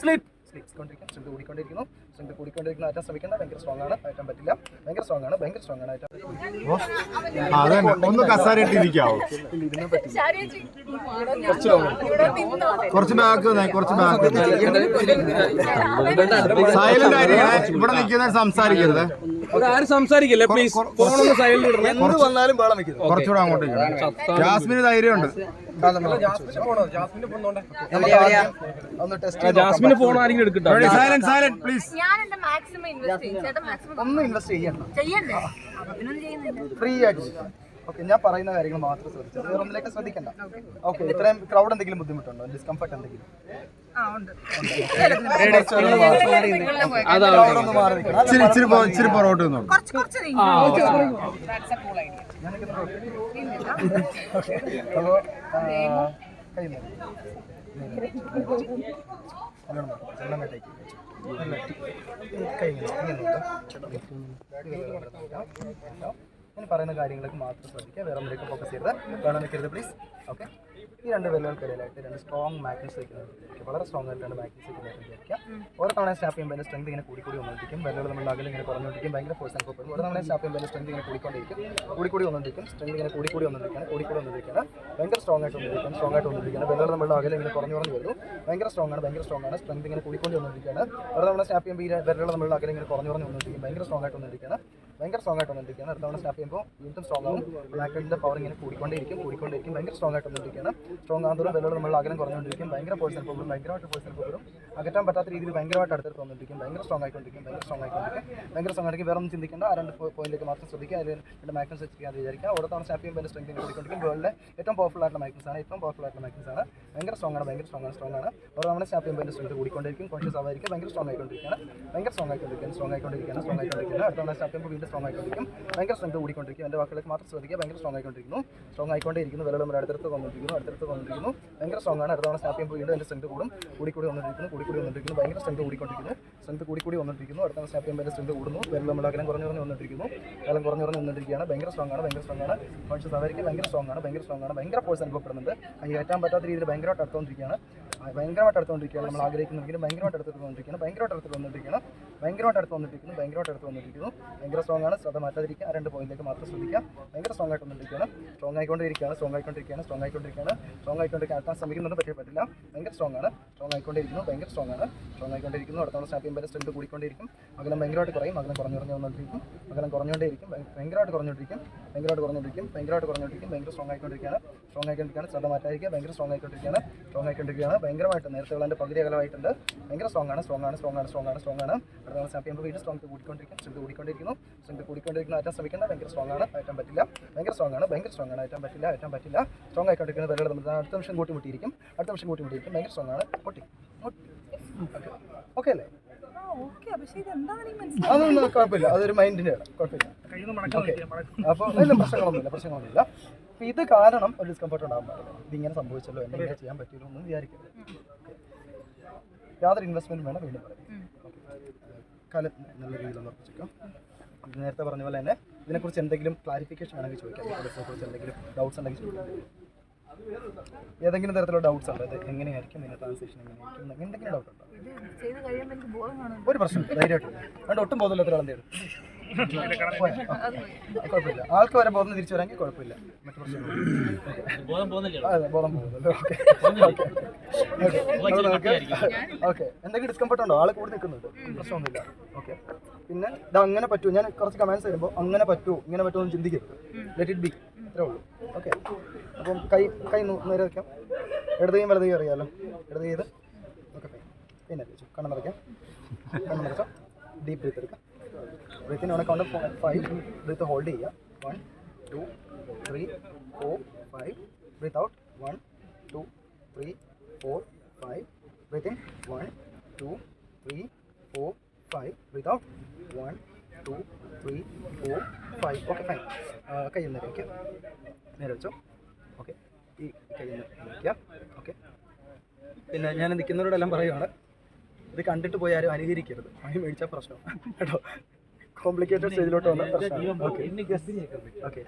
Sleep കൊണ്ടിരിക്കും strength കൂടിക്കൊണ്ടിരിക്കുന്നു. Strength കൂടിക്കൊണ്ടിരിക്കുന്ന ആറ്റം ശ്രമിക്കേണ്ട. ഭയങ്കര സ്ട്രോങ് ആണ്. ആറ്റം പറ്റില്ല. ഭയങ്കര സ്ട്രോങ് ആണ്. ഭയങ്കര സ്ട്രോങ് ആണ് ആറ്റം. ഒന്ന് കുറച്ച് ബാക്ക് കുറച്ച് ബാക്ക് സൈലന്റ് ആയിരിക്കണേ ഇവിടെ നിൽക്കുന്ന സംസാരിക്കരുത്. ആരും സംസാരിക്കില്ല. പ്ലീസ് ഫോണൊന്ന് സൈലന്റ് ഇടണം. എന്ത് വന്നാലും വേളം വെക്കുന്നു കുറച്ചുകൂടെ അങ്ങോട്ട് ഇരിക്കണം. ജാസ്മിന് ധൈര്യമുണ്ട്. ഒന്ന് ടെസ്റ്റ് ജാസ്മിന് ഫോൺ ആരെങ്കിലും ഞാൻ എന്റെ മാക്സിമം ഇൻവെസ്റ്റ് ചെയ്യും. ചേട്ടൻ മാക്സിമം ഒന്നും ഇൻവെസ്റ്റ് ചെയ്യണ്ട? ചെയ്യണ്ടേ അതിനൊന്നും ചെയ്യുന്നില്ല. ഫ്രീ ആയിട്ട് ഓക്കെ ഞാൻ പറയുന്ന കാര്യങ്ങൾ മാത്രം ശ്രദ്ധിച്ചത് വേറെ ഒന്നിലേക്ക് ശ്രദ്ധിക്കണ്ട. ഓക്കെ ഇത്രയും ക്രൗഡ് എന്തെങ്കിലും ബുദ്ധിമുട്ടുണ്ടോ? ഡിസ്കംഫർട്ട് എന്തെങ്കിലും? ആ ഉണ്ട്. Crowd ഒന്ന് മാറി നിൽക്കണം. ഇച്ചിരി ഇച്ചിരി പോ- ഇച്ചിരി പുറകോട്ട് നിന്നു കുറച്ച് കുറച്ച് ഞാനൊക്കെ ഒന്ന് ഓക്കെ അപ്പോൾ ഞാൻ പറയുന്ന കാര്യങ്ങളൊക്കെ മാത്രം ശ്രദ്ധിക്കുക. വേറെ ഒന്നിലേക്ക് ഫോക്കസ് ചെയ്യരുത്. വേണം നിൽക്കരുത് പ്ലീസ് ഓക്കെ ഈ രണ്ട് വെല്ലുകൾക്കിടയിലായിട്ട് രണ്ട് സ്ട്രോങ് മാഗ്നസ് വയ്ക്കുന്നത് വളരെ സ്ട്രോങ് ആയിട്ട് രണ്ട് മാഗ്നസ് വയ്ക്കുന്നത് വിചാരിക്കുക ഓരോ തവണ സ്റ്റാപ്പ് ചെയ്യുമ്പോൾ അതിന്റെ സ്ട്രെങ്ത് ഇങ്ങനെ കൂടി കൂടി വന്നുകൊണ്ടിരിക്കും. വെല്ലുകൾ നമ്മൾ അകലെ ഇങ്ങനെ കുറഞ്ഞുകൊണ്ടിരിക്കും. ഭയങ്കര ഫോഴ്സ് അനുഭവപ്പെടും ഓരോ തവണ സ്റ്റാപ്പ് ചെയ്യുമ്പോൾ അതിന്റെ സ്ട്രെങ്ത് ഇങ്ങനെ കൂടിക്കൊണ്ടിരിക്കും കൂടി കൂടി വന്നുകൊണ്ടിരിക്കും. സ്ട്രെങ്ത് ഇങ്ങനെ കൂടി കൂടി കൂടിക്കൂടി കൂടി കൂടി വന്നുകൊണ്ടിരിക്കുകയാണ്. ഭയങ്കര സ്ട്രോങ് ആയിട്ട് വന്നിരിക്കുകയാണ് സ്ട്രോങ് ആയിട്ട് വന്നിരിക്കുകയാണ് വെല്ലുകൾ നമ്മളുടെ അകലെ ഇങ്ങനെ കുറഞ്ഞു കുറഞ്ഞു വരുന്നു. ഭയങ്കര സ്ട്രോങ് ആണ് ഭയങ്കര സ്ട്രോങ് ആണ്. സ്ട്രെങ്ത് ഇങ്ങനെ കൂടിക്കൊണ്ട് വന്നിരിക്കുകയാണ് ഓരോ തവണ സ്റ്റാപ്പ് ചെയ്യുമ്പോൾ ഈ വെല്ലുകൾ നമ്മളുടെ അകലെ ഇങ്ങനെ കുറഞ്ഞു കുറഞ്ഞു വന്നിരിക്കും ഭയങ്കര സ്ട്രോങ് ആയിട്ട് വന്നിരിക്കുകയാണ് ഭയങ്കര സ്ട്രോങ് ആയിട്ട് വന്നിരിക്കുകയാണ് അടുത്ത തവണ സ്റ്റാപ്പ് ചെയ്യുമ്പോൾ വീണ്ടും സ്ട്രോങ് ആവും. മാഗ്നറ്റിന്റെ പവർ ഇങ്ങനെ കൂടിക്കൊണ്ടേയിരിക്കും കൂടിക്കൊണ്ടിരിക്കും ഭയങ്കര സ്ട്രോങ് ആയിട്ട് വന്നിരിക്കുകയാണ് സ്ട്രോങ് ആകുന്നതും വെല്ലുകൾ നമ്മൾ അകലം കുറഞ്ഞുകൊണ്ടിരിക്കും ഭയങ്കര ഫോഴ്സ് പോകും ഭയങ്കരമായിട്ട് ഫോഴ്സ് പോകും അകറ്റാൻ പറ്റാത്ത രീതിയിൽ ഭയങ്കരമായിട്ട് അടുത്തടുത്ത് വന്നിരിക്കും ഭയങ്കര സ്ട്രോങ് ആയിക്കൊണ്ടിരിക്കും ഭയങ്കര സ്ട്രോങ് ആയിക്കൊണ്ടിരിക്കും ഭയങ്കര സ്ട്രോങ് ആയിരിക്കും വേറെ ഒന്നും ചിന്തിക്കേണ്ട ആ രണ്ട് പോയിന്റിലേക്ക് മാത്രം ശ്രദ്ധിക്കുക അതിൽ രണ്ട് സെറ്റ് വെച്ചിരിക്കാൻ വിചാരിക്കുക. ഓരോ തവണ സ്റ്റാപ്പ് ചെയ്യുമ്പോൾ സ്ട്രെങ്ത് കൂടിക്കൊണ്ടിരിക്കും. വേൾഡിലെ ഏറ്റവും പവർഫുൾ ആയിട്ടുള്ള മാഗ്നസ് ആണ് ഏറ്റവും പവർഫുൾ ആയിട്ടുള്ള മാഗ്നസ് ആണ്. ഭയങ്കര സ്ട്രോങ് ആണ് ഭയങ്കര സ്ട്രോങ് ആണ് സ്ട്രോങ് ആണ്. ഓരോ തവണ സ്റ്റാപ്പ് ചെയ്യുമ്പോൾ സ്ട്രെങ്ത് കൂടിക്കൊണ്ടിരിക്കും കോൺഷ്യസ് ആവായിരിക്കും ഭയങ്കര സ്ട്രോങ് ആയിക്കൊണ്ടിരിക്കുകയാണ്. ഭയങ്കര സ്ട്രോങ് ആയിക്കൊണ്ടിരിക്കുകയാണ് സ്ട്രോങ് ആയിക്കൊണ്ടിരിക്കുകയാണ് സ്ട്രോങ് ആയിക്കൊണ്ടിരിക്കുകയാണ്. അടുത്ത തവണ സ്റ്റാപ്പ് ചെയ്യുമ്പോൾ വീണ്ടും സ്ട്രോങ് ആയിക്കൊണ്ടിരിക്കും. ഭയങ്കര സ്ട്രെങ്ത് കൂടിക്കൊണ്ടിരിക്കും. എന്റെ വാക്കുകളിലേക്ക് മാത്രം ശ്രദ്ധിക്കുക. ഭയങ്കര സ്ട്രോങ് ആയിക്കൊണ്ടിരിക്കുന്നു. സ്ട്രോങ് ആയിക്കൊണ്ടിരിക്കുന്നു വിരൽ നമ്മുടെ അടുത്തടുത്ത് വന്നിരിക്കുന്നു അടുത്തടുത്ത് വന്നിരിക്കുന്നു ഭയങ്കര സ്ട്രോങ് ആണ്. അടുത്ത തവണ സ്റ്റാപ്പ് ചെയ്യുമ്പോൾ വീണ്ടും എന്റെ സ്ട്രെങ്ത് കൂടും. കൂടി കൂടി വന്നിരിക്കുന്നു കൂടി കൂടി വന്നിരിക്കുന്നു ഭയങ്കര സ്ട്രെങ്ത് കൂടിക്കൊണ്ടിരിക്കുന്നു. സ്ട്രെങ്ത് കൂടി കൂടി വന്നിരിക്കുന്നു അടുത്ത തവണ സ്റ്റാപ്പ് ചെയ്യുമ്പോൾ എന്റെ സ്ട്രെങ്ത് കൂടുന്നു. വിരൽ നമ്മുടെ അകലം കുറഞ്ഞു കുറഞ്ഞു വന്നിരിക്കുന്നു അകലം കുറഞ്ഞു കുറഞ്ഞു വന്നിരിക്കുകയാണ് ഭയങ്കര സ്ട്രോങ് ആണ്. ഭയങ്കര സ്ട്രോങ് ആണ്. കോൺഷ്യസ് ആവായിരിക്കും ഭയങ്കര സ്ട്രോങ് ആണ്. ഭയങ്കര സ്ട്രോങ് ആണ്. ഭയങ്കര ഫോഴ്സ് അനുഭവപ്പെടുന്നുണ്ട്. കൈ കയറ്റാൻ പറ്റാത്ത രീതിയിൽ ഭയങ്കരമായിട്ട് അടുത്തുകൊണ്ടിരിക്കുകയാണ് ഭയങ്കരമായിട്ട് അടുത്തുകൊണ്ടിരിക്കുകയാണ് നമ്മൾ ആഗ്രഹിക്കുന്നെങ്കിലും ഭയങ്കരമായിട്ട് അടുത്ത് വന്നിരിക്കുകയാണ്. ഭയങ്കരമായിട്ട് അടുത്ത് വന്നിരിക്കുകയാണ്. ഭയങ്കരമായിട്ട് അടുത്ത് വന്നിരിക്കുന്നു. ഭയങ്കരമായിട്ട് അടുത്ത് വന്നിരിക്കുന്നു. ഭയങ്കര സ്ട്രോങ് ആണ്. ശ്രദ്ധ മാറ്റാതിരിക്കുക. ആ രണ്ട് പോയിന്റിലേക്ക് മാത്രം ശ്രദ്ധിക്കുക. ഭയങ്കര സ്ട്രോങ് ആയിട്ട് വന്നിരിക്കുകയാണ്. സ്ട്രോങ് ആയിക്കൊണ്ടിരിക്കുകയാണ്. സ്ട്രോങ് ആയിക്കൊണ്ടിരിക്കുകയാണ്. സ്ട്രോങ് ആയിക്കൊണ്ടിരിക്കുകയാണ്. സ്ട്രോങ് ആയിക്കൊണ്ടിരിക്കാൻ ആക്കാൻ ശ്രമിക്കുന്നുണ്ട്. പക്ഷേ പറ്റില്ല. ഭയങ്കര സ്ട്രോങ് ആണ്. സ്ട്രോങ് ആയിക്കൊണ്ടിരിക്കുന്നു. ഭയങ്കര സ്ട്രോങ് ആണ്. സ്ട്രോങ് ആയിക്കൊണ്ടിരിക്കുന്നു. അടുത്ത സ്റ്റാപ്പ് ചെയ്യുമ്പോൾ സ്ട്രെങ്ത് കൂടിക്കൊണ്ടിരിക്കും. അകലം ഭയങ്കരമായിട്ട് കുറയും. അകലം കുറഞ്ഞു കുറഞ്ഞു വന്നുകൊണ്ടിരിക്കും അകലം കുറഞ്ഞുകൊണ്ടേയിരിക്കും ഭയ- ഭയങ്കരമായിട്ട് കുറഞ്ഞുകൊണ്ടിരിക്കും ഭയങ്കരമായിട്ട് കുറഞ്ഞുകൊണ്ടിരിക്കും ഭയങ്കരമായിട്ട് കുറഞ്ഞുകൊണ്ടിരിക്കും ഭയങ്കര സ്ട്രോങ് ആയിക്കൊണ്ടിരിക്കുകയാണ്. സ്ട്രോങ് ആയിക്കൊണ്ടിരിക്കുകയാണ്. ശ്രദ്ധ മാറ്റാതിരിക്കുക. ഭയങ്കര സ്ട്രോങ് ആയിക്കൊണ്ടിരിക്കുകയാണ്. സ്ട്രോങ് ആയിക്കൊണ്ടിരിക്കുകയാണ്. ഭയങ്കരമായിട്ട് നേരത്തെ ഉള്ളതിന്റെ പകുതി അകലമായിട്ടുണ്ട്. ഭയങ്കര സ്ട്രോങ് ആണ് സ്ട്രോങ് ആണ് സ്ട്രോങ് ആണ് സ്ട്രോങ് ആണ് സ്ട്രോങ് ആണ്. അടുത്ത സ്റ്റാപ്പ് ചെയ്യുമ്പോൾ വീണ്ടും സ്ട്രോങ് കൂടിക്കൊണ്ടിരിക്കും സ്ട്രെങ്ത് കൂടിക്കൊണ്ടിരിക്കുന്നു സ്ട്രെങ്ത് കൂടിക്കൊണ്ടിരിക്കുന്ന അയറ്റാൻ ശ്രമിക്കേണ്ട ഭയങ്കര സ്ട്രോങ് ആണ് അയറ്റാൻ പറ്റില്ല. ഭയങ്കര സ്ട്രോങ് ആണ് ഭയങ്കര സ്ട്രോങ് ആണ് ആറ്റം പറ്റില്ല ആറ്റം പറ്റില്ല. സ്ട്രോങ് ആയിക്കൊണ്ടിരിക്കുന്ന വിരലുകൾ നമ്മൾ അടുത്ത നിമിഷം കൂട്ടി മുട്ടിയിരിക്കും അടുത്ത നിമിഷം കൂട്ടി മുട്ടിയിരിക്കും ഭയങ്കര സ്ട്രോങ് ആണ്. പൊട്ടി ഓക്കെ അല്ലേ? അതൊന്നും കുഴപ്പമില്ല അതൊരു മൈൻഡിന്റെ കുഴപ്പമില്ല. ഓക്കെ അപ്പോൾ പ്രശ്നങ്ങളൊന്നുമില്ല പ്രശ്നങ്ങളൊന്നുമില്ല. അപ്പോൾ ഇത് കാരണം ഒരു ഡിസ്കംഫർട്ട് ഉണ്ടാകുന്നത് ഇങ്ങനെ ഇതിങ്ങനെ സംഭവിച്ചല്ലോ എന്നെ ഇങ്ങനെ ചെയ്യാൻ പറ്റില്ലോ എന്ന് വിചാരിക്കരുത്. യാതൊരു ഇൻവെസ്റ്റ്മെന്റ് വേണം വീണ്ടും പറയാം. കാലം നല്ല രീതിയിൽ ഒന്ന് ഉറപ്പിച്ചേക്കാം നേരത്തെ പറഞ്ഞ പോലെ തന്നെ ഇതിനെക്കുറിച്ച് എന്തെങ്കിലും ക്ലാരിഫിക്കേഷൻ ആണെങ്കിൽ ചോദിക്കാം. ഇതിനെക്കുറിച്ച് എന്തെങ്കിലും ഡൗട്ട്സ് ഉണ്ടെങ്കിൽ ചോദിക്കാം. ഏതെങ്കിലും തരത്തിലുള്ള ഡൗട്ട്സ് ഉണ്ടോ? ഇത് എങ്ങനെയായിരിക്കും? ഇതിന്റെ ട്രാൻസാക്ഷൻ എങ്ങനെയായിരിക്കും? എന്തെങ്കിലും ഡൗട്ട് ഉണ്ടോ? ഒരു പ്രശ്നം ധൈര്യമായിട്ട് അതുകൊണ്ട് ഒട്ടും ബോധമില്ലാത്ത ചെയ്യും കുഴപ്പമില്ല. ആൾക്ക് വരെ ബോധം തിരിച്ചു വരാമെങ്കിൽ കുഴപ്പമില്ല. മറ്റു പ്രശ്നങ്ങളൊന്നും അതെ ബോധം പോകുന്നുണ്ട് ഓക്കെ. ഓക്കെ. എന്തെങ്കിലും ഡിസ്കംഫർട്ട് ഉണ്ടോ? ആൾ കൂടി നിൽക്കുന്നുണ്ട്. പ്രശ്നമൊന്നുമില്ല. ഓക്കെ. പിന്നെ ഇത് അങ്ങനെ പറ്റുമോ ഞാൻ കുറച്ച് കമാൻഡ്സ് വരുമ്പോൾ അങ്ങനെ പറ്റുമോ ഇങ്ങനെ പറ്റുമോ എന്ന് ചിന്തിക്കരുത്. ലെറ്റ് ഇറ്റ് ബി ഇത്രേ ഉള്ളൂ. ഓക്കെ. അപ്പം കൈ കൈ നേരെ വയ്ക്കാം ഇടതുകയും വലതുകയും അറിയാമല്ലോ ഇടത് ചെയ്ത്. ഓക്കെ പിന്നെ കണ്ണം നിറയ്ക്കാം. കണ്ണം നിറച്ചോ ഡീപ്പ് ബ്രീത്ത് എടുക്കാം. ബ്രീത്തിന് അവിടെ കൗണ്ട് ഫൈവ് ബ്രീത്ത് ഹോൾഡ് ചെയ്യുക one two three four five breath out one two three four five breath one two three four five breath out one two three four five okay fine കയ്യിൽ നിന്ന് വയ്ക്കുക നേരെ വെച്ചോ. Okay ഈ കയ്യിൽ നിന്ന് വയ്ക്കുക ഓക്കെ പിന്നെ ഞാൻ നിൽക്കുന്നവരോടെല്ലാം പറയുകയാണ് ഇത് കണ്ടിട്ട് പോയി അനുകരിക്കരുത്. പണി മേടിച്ചാൽ പ്രശ്നം. കേട്ടോ. കോംപ്ലിക്കേറ്റഡ് സ്റ്റേജിലോട്ട് വന്ന പ്രശ്നം ഓക്കെ ഓക്കെ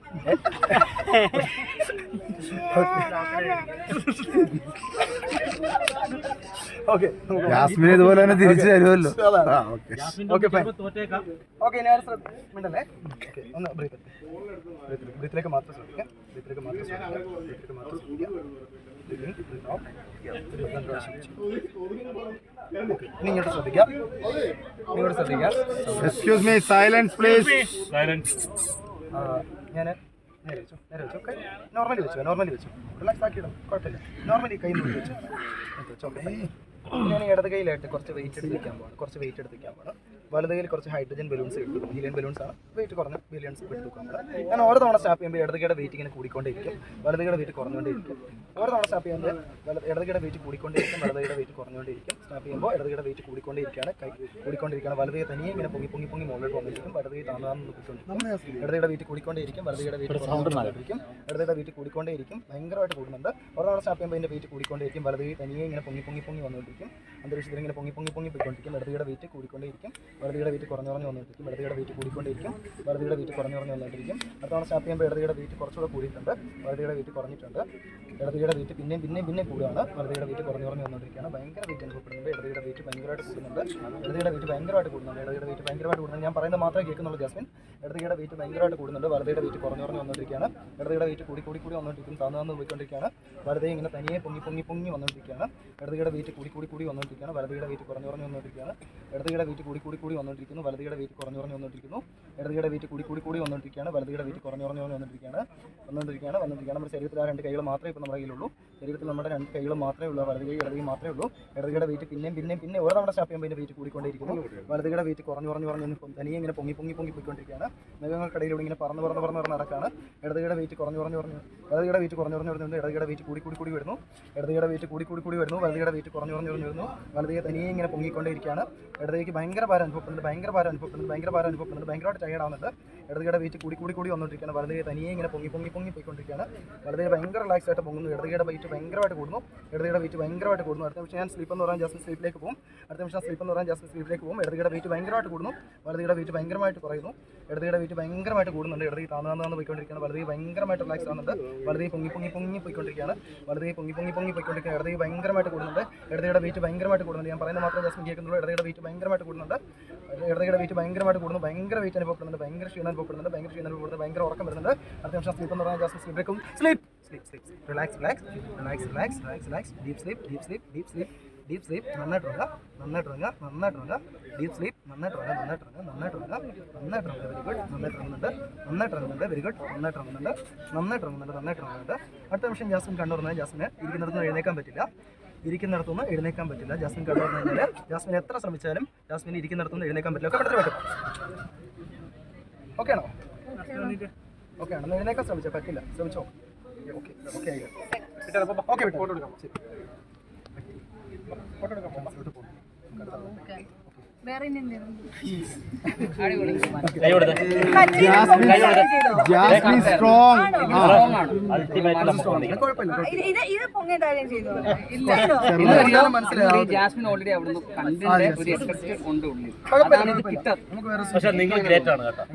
ഓക്കെ ജാസ്മിൻ ഇതുപോലെ തന്നെ തിരിച്ചു തരുമല്ലോ. ആ ഓക്കെ ഓക്കെ ഫൈൻ ഓക്കെ ഞാൻ മിണ്ടല്ലേ? ഓക്കെ ഒന്ന് ബ്രീത്ത് ബ്രീത്തിലേക്ക് മാത്രം ശ്രദ്ധിക്കാം. ബ്രീത്തിലേക്ക് മാത്രം ശ്രദ്ധിക്കാം. ബ്രീത്തിലേക്ക് മാത്രം ശ്രദ്ധിക്കാം. ഇങ്ങോട്ട് ശ്രദ്ധിക്കാം. നിങ്ങളുടെ ശ്രദ്ധിക്കാം. Excuse me silence please silence ഞാൻ നേരെ വെച്ചു നേരെ വെച്ചു. ഓക്കെ നോർമലി വെച്ചു നോർമലി വെച്ചു. റിലാക്സ് ആക്കിയിടും കുഴപ്പമില്ല. നോർമലി കൈ നോക്കി വെച്ചു. വെച്ചു ഓക്കെ. ഞാൻ ഇടത് കൈയിലായിട്ട് കുറച്ച് വെയിറ്റ് എടുത്ത് വെക്കാൻ പോകണം കുറച്ച് വെയിറ്റ് എടുത്ത് വെക്കാൻ പോകണം വലത് കയ്യിൽ കുറച്ച് ഹൈഡ്രജൻ ബലൂൺസ് കിട്ടും ഹീലിയൻ ബലൂൺസ് ആണ്. വെയിറ്റ് കുറഞ്ഞ ബലൂൺസ് എടുത്ത് വെക്കാൻ പോകണം ഞാൻ ഓരോ തവണ സ്റ്റാപ്പ് ചെയ്യുമ്പോൾ ഇടത് കൈയുടെ വെയിറ്റ് ഇങ്ങനെ കൂടിക്കൊണ്ടിരിക്കും വലത് കൈയുടെ വെയിറ്റ് കുറഞ്ഞുകൊണ്ടേയിരിക്കും. ഓരോ തവണ സ്റ്റാപ്പ് ചെയ്യുമ്പോൾ ഇടത് കൈയുടെ വെയിറ്റ് കൂടിക്കൊണ്ടേയിരിക്കും. വലത് കൈയുടെ വെയിറ്റ് കുറഞ്ഞുകൊണ്ടേയിരിക്കും. സ്റ്റാപ്പ് ചെയ്യുമ്പോൾ ഇടത് കൈയുടെ വെയിറ്റ് കൂടിക്കൊണ്ടേയിരിക്കുകയാണ്. കൈ കൂടിക്കൊണ്ടിരിക്കുകയാണ് വലത് കൈ തനിയെ ഇങ്ങനെ പൊങ്ങി പൊങ്ങി പൊങ്ങി മുകളിലോട്ട് വന്നിരിക്കും. വലത് കൈ താന്നാന്ന് നോക്കിക്കൊണ്ടിരിക്കും ഇടത് കയുടെ വെയിറ്റ് കൂടിക്കൊണ്ടേയിരിക്കും. കയുടെ വെയിറ്റ് കുറഞ്ഞുകൊണ്ടിരിക്കും ഇടത് കയുടെ വെയിറ്റ് കൂടിക്കൊണ്ടേയിരിക്കും. ഭയങ്കരമായിട്ട് കൂടുന്നുണ്ട്. ഓരോ തവണ സ്റ്റാപ്പ് ചെയ്യുമ്പോൾ അതിന്റെ വെയിറ്റ് കൂടിക്കൊണ്ടേയിരിക്കും. വലത് കൈ തനിയെ ഇങ്ങനെ പൊങ്ങി പൊങ്ങി പൊങ്ങി വന്നുകൊണ്ടിരിക്കും. അന്തരീക്ഷത്തിൽ ഇങ്ങനെ പൊങ്ങി പൊങ്ങി പൊങ്ങി പോയിക്കൊണ്ടിരിക്കും. വെറുതെയുടെ വെയിറ്റ് കൂടിക്കൊണ്ടേയിരിക്കും. വെറുതെയുടെ വെയിറ്റ് കുറഞ്ഞു കുറഞ്ഞു വന്നുകൊണ്ടിരിക്കും. വെറുതെയുടെ വെയിറ്റ് കൂടിക്കൊണ്ടേയിരിക്കും. വെറുതെയുടെ വെയിറ്റ് കുറഞ്ഞു കുറഞ്ഞു വന്നുകൊണ്ടിരിക്കും. അടുത്ത തവണ സ്റ്റാർട്ട് ചെയ്യുമ്പോൾ ഇടതയുടെ വെയിറ്റ് കുറച്ചുകൂടെ കൂടിയിട്ടുണ്ട്. വെറുതെയുടെ വെയിറ്റ് കുറഞ്ഞിട്ടുണ്ട്. വെറുതെയുടെ വെയിറ്റ് പിന്നെയും പിന്നെയും പിന്നെ കൂടുകയാണ്. വെറുതെയുടെ വെയിറ്റ് കുറഞ്ഞു കുറഞ്ഞു വന്നുകൊണ്ടിരിക്കുകയാണ്. ഭയങ്കര വെയിറ്റ് അനുഭവപ്പെടുന്നുണ്ട് ഇടതയുടെ വെയിറ്റ് ഭയങ്കരമായിട്ട് കൂടുന്നുണ്ട്. ഇടതയുടെ വെയിറ്റ് ഭയങ്കരമായിട്ട് കൂടുന്നുണ്ട്. ഇടതയുടെ വെയിറ്റ് ഭയങ്കരമായിട്ട് കൂടുന്നുണ്ട്. ഞാൻ പറയുന്നത് മാത്രമേ കേൾക്കുന്നുള്ളൂ ജാസ്മിൻ. ഇടതയുടെ വെയിറ്റ് ഭയങ്കരമായിട്ട് കൂടുന്നുണ്ട്. വെറുതെയുടെ വെയിറ്റ് കുറഞ്ഞു കുറഞ്ഞു വന്നുകൊണ്ടിരിക്കുകയാണ്. ഇടതയുടെ വെയിറ്റ് കൂടി കൂടി കൂടി വന്നുകൊണ്ടിരിക്കും. തന്നു തന്നു പോയിക്കൊണ്ടിരിക്കുകയാണ്. വെറുതെ ഇങ്ങനെ തനിയെ പൊങ്ങി പൊങ്ങി പൊങ്ങി വന്നുകൊണ്ടിരിക്കുകയാണ്. ഇടതയുടെ വെയിറ്റ് കൂടി കൂടി കൂടി വന്നുകൊണ്ടിരിക്കുകയാണ് വലതുകയുടെ വെയിറ്റ് കുറഞ്ഞു കുറഞ്ഞു വന്നുകൊണ്ടിരിക്കുകയാണ് ഇടതുകയുടെ വെയിറ്റ് കൂടി കൂടി കൂടി വന്നുകൊണ്ടിരിക്കുന്നു വലതുകയുടെ വെയിറ്റ് കുറഞ്ഞു കുറഞ്ഞു വന്നുകൊണ്ടിരിക്കുന്നു ഇടതുകയുടെ വെയിറ്റ് കൂടി കൂടി കൂടി വന്നുകൊണ്ടിരിക്കുകയാണ് വലതുകയുടെ വെയിറ്റ് കുറഞ്ഞു കുറഞ്ഞു വന്നുകൊണ്ടിരിക്കുകയാണ് വന്നുകൊണ്ടിരിക്കുകയാണ് വന്നുകൊണ്ടിരിക്കുകയാണ് നമ്മുടെ ശരീരത്തിൽ ആ രണ്ട് കൈകൾ മാത്രമേ ഇപ്പോൾ നമ്മുടെ കയ്യിലുള്ളൂ ശരീരത്തിൽ നമ്മുടെ രണ്ട് കൈകൾ മാത്രമേ ഉള്ളൂ വലതുകൈ കൈ മാത്രമേ ഉള്ളൂ ഇടതുകയുടെ വെയിറ്റ് പിന്നെയും പിന്നെയും പിന്നെ ഓരോ തവണ സ്റ്റാപ്പ് ചെയ്യുമ്പോൾ വെയിറ്റ് കൂടിക്കൊണ്ടിരിക്കുന്നു വലതുകയുടെ വെയിറ്റ് കുറഞ്ഞു കുറഞ്ഞു കുറഞ്ഞു തനിയെ ഇങ്ങനെ പൊങ്ങി പൊങ്ങി പൊങ്ങി പോയിക്കൊണ്ടിരിക്കുകയാണ് മൃഗങ്ങൾക്കിടയിലൂടെ ഇങ്ങനെ പറന്ന് പറന്ന് പറന്ന് പറന്ന് നടക്കാണ് ഇടതുകയുടെ വെയിറ്റ് കുറഞ്ഞു കുറഞ്ഞു കുറഞ്ഞു വലതുകയുടെ വെയിറ്റ് കുറഞ്ഞു കുറഞ്ഞു വരുന്നുണ്ട് ഇടതുകയുടെ വെയിറ്റ് കൂടി കൂടി കൂടി വരുന്നു ഇടതുകയുടെ വെയിറ്റ് കൂടി കൂടി കൂടി വരുന്നു വലതുകയുടെ വെയിറ്റ് കുറഞ്ഞു കുറഞ്ഞു വരുന്നു വലതുകൈ തനിയെ ഇങ്ങനെ പൊങ്ങിക്കൊണ്ടേയിരിക്കുകയാണ്. ഇടതുകൈക്ക് ഭയങ്കര ഭാരം അനുഭവപ്പെടുന്നുണ്ട് ഭയങ്കര ഭാരം അനുഭവപ്പെടുന്നുണ്ട് ഭയങ്കര ഭാരം അനുഭവപ്പെടുന്നുണ്ട്. ഭയങ്കരമായിട്ട് ടയർഡ് ആവുന്നുണ്ട്. ഇടതുകയുടെ വെയിറ്റ് കൂടി കൂടി കൂടി വന്നുകൊണ്ടിരിക്കുകയാണ്. വലതുകൈ തനിയെ ഇങ്ങനെ പൊങ്ങി പൊങ്ങി പൊങ്ങി പോയിക്കൊണ്ടിരിക്കുകയാണ്. വലതുകൈ ഭയങ്കര റിലാക്സ് ആയിട്ട് പൊങ്ങുന്നു. ഇടതുകൈയുടെ വെയിറ്റ് ഭയങ്കരമായിട്ട് കൂടുന്നു. ഇടതുകൈയുടെ വെയിറ്റ് ഭയങ്കരമായിട്ട് കൂടുന്നു. അടുത്ത നിമിഷം ഞാൻ സ്ലീപ്പ് എന്ന് പറയാൻ ജസ്റ്റ് സ്ലീപ്പിലേക്ക് പോകും. അടുത്ത നിമിഷം സ്ലീപ്പ് എന്ന് പറയാൻ ജസ്റ്റ് സ്ലീപ്പിലേക്ക് പോകും. ഇടതുകൈയുടെ വെയിറ്റ് ഭയങ്കരമായിട്ട് കൂടുന്നു. വലതുകൈയുടെ വെയിറ്റ് ഭയങ്കരമായിട്ട് കുറയുന്നു. ഇടതുകൈയുടെ വെയിറ്റ് ഭയങ്കരമായിട്ട് കൂടുന്നുണ്ട്. ഇടതുകൈ താന്ന് താന്ന് പോയിക്കൊണ്ടിരിക്കുകയാണ്. വലതുകൈ ഭയങ്കരമായിട്ട് റിലാക്സ് ആവുന്നുണ്ട്. വലതുകൈ പൊങ്ങി പൊങ്ങി പൊങ്ങി പോയിക്കൊണ്ടിരിക്കുകയാണ്. വലതുകൈ പൊങ്ങി പൊങ്ങി പൊങ്ങി പോയിക്കൊണ്ടിരിക്കുകയാണ്. ഇടതുകൈ ഭയങ്കരമായിട്ട് കൂടുന്നുണ്ട്. ഇടതുകൈയുടെ വെയിറ്റ് ഭയങ്കരമായിട്ട് കൂടുന്നുണ്ട്. ഞാൻ പറയുന്നത് മാത്രമേ ജാസ്മിൻ കേൾക്കുന്നുള്ളൂ. ഇടതയുടെ വെയിറ്റ് ഭയങ്കരമായിട്ട് കൂടുന്നുണ്ട്. ഇടതയുടെ വെയിറ്റ് ഭയങ്കരമായിട്ട് കൂടുന്നു. ഭയങ്കര വെയിറ്റ് അനുഭവപ്പെടുന്നുണ്ട്. ഭയങ്കര ക്ഷീണം അനുഭവപ്പെടുന്നുണ്ട്. ഭയങ്കര ക്ഷീണം അനുഭവപ്പെടുന്നത് ഭയങ്കര ഉറക്കം വരുന്നുണ്ട്. അടുത്ത നിമിഷം സ്ലീപ്പ് എന്ന് പറഞ്ഞാൽ jasmine സ്ലീപ്പിലേക്കും sleep sleep sleep relax relax relax relax relax relax deep sleep deep sleep deep sleep deep sleep നന്നായിട്ട് ഉറങ്ങുക. നന്നായിട്ട് ഉറങ്ങുക. നന്നായിട്ട് ഉറങ്ങുക. ഡീപ് സ്ലീപ്പ് നന്നായിട്ട് ഉറങ്ങുക. നന്നായിട്ട് ഉറങ്ങുക. നന്നായിട്ട് ഉറങ്ങുക. നന്നായിട്ട് ഉറങ്ങുക വെരി ഗുഡ് നന്നായിട്ട് ഉറങ്ങുന്നുണ്ട്. നന്നായിട്ട് ഉറങ്ങുന്നുണ്ട്. വെരി ഗുഡ് നന്നായിട്ട് ഉറങ്ങുന്നുണ്ട്. നന്നായിട്ട് ഉറങ്ങുന്നുണ്ട്. നന്നായിട്ട് ഉറങ്ങുന്നുണ്ട്. അടുത്ത നിമിഷം ജാസ്മിൻ വന്നാൽ ജാസ്മിന് ഇരിക്കുന്നിടത്ത് എഴുന്നേക്കാൻ പറ്റില്ല. ഇരിക്കുന്നിടത്തുനിന്ന് എഴുന്നേക്കാൻ പറ്റില്ല. ജാസ്മിൻ കണ്ടുറന്നു കഴിഞ്ഞാൽ ജാസ്മിൻ എത്ര ശ്രമിച്ചാലും ജാസ്മിൻ ഇരിക്കുന്നിടത്തുനിന്ന് എഴുന്നേക്കാൻ പറ്റില്ല. ഒക്കെ പറ്റും ഓക്കെ ആണോ ഓക്കെ ആണോ എഴുന്നേക്കാൻ ശ്രമിച്ചോ? പറ്റില്ല. ശ്രമിച്ചോ? ഓക്കെ. ഓക്കെ ഓക്കെ ഫോട്ടോ എടുക്കാം. ശരി. ഫോട്ടോ എടുക്കാം. ജാസ്മിൻ ഓൾറെഡി അവിടുന്ന് കണ്ടിന്റെ ഒരു ഉണ്ട് ഉള്ളിൽ പക്ഷെ നിങ്ങൾ ഗ്രേറ്റ് ആണ് കേട്ടോ.